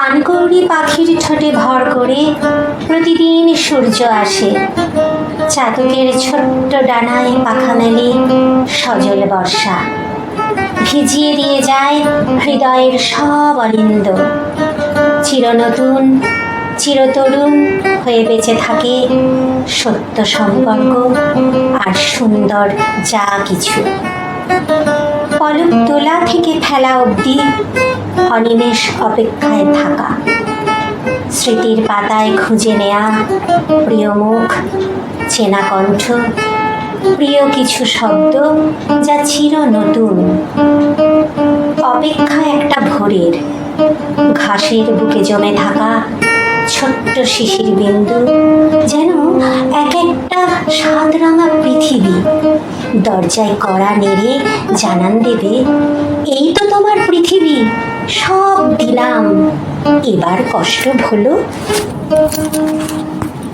তোরই পাখির ঠোঁটে ভর করে প্রতিদিন সূর্য আসে। চাতকের ছোট্ট ডানায় পাখা মেলে সজল বর্ষা। ভিজিয়ে দিয়ে যায় হৃদয়ের সব অলিন্দ চিরনতুন চিরতরুণ হয়ে বেঁচে থাকে সত্য সম্পর্ক আর সুন্দর যা কিছু। পলক তোলা থেকে ফেলা অবধি অনিমেষ অপেক্ষায় থাকা। স্মৃতির পাতায় খুঁজে নেয়া প্রিয় মুখ, চেনা কণ্ঠ, প্রিয় কিছু শব্দ যা চির নতুন। অপেক্ষা একটা ভোরের, ঘাসের বুকে জমে থাকা ছোট্ট শিশির বিন্দু যেন এক একটা সাতরাঙা পৃথিবী দরজায় কড়া নেড়ে জানান দেবে এই তো তোমার পৃথিবী সব দিলাম। এবার কষ্ট হলো।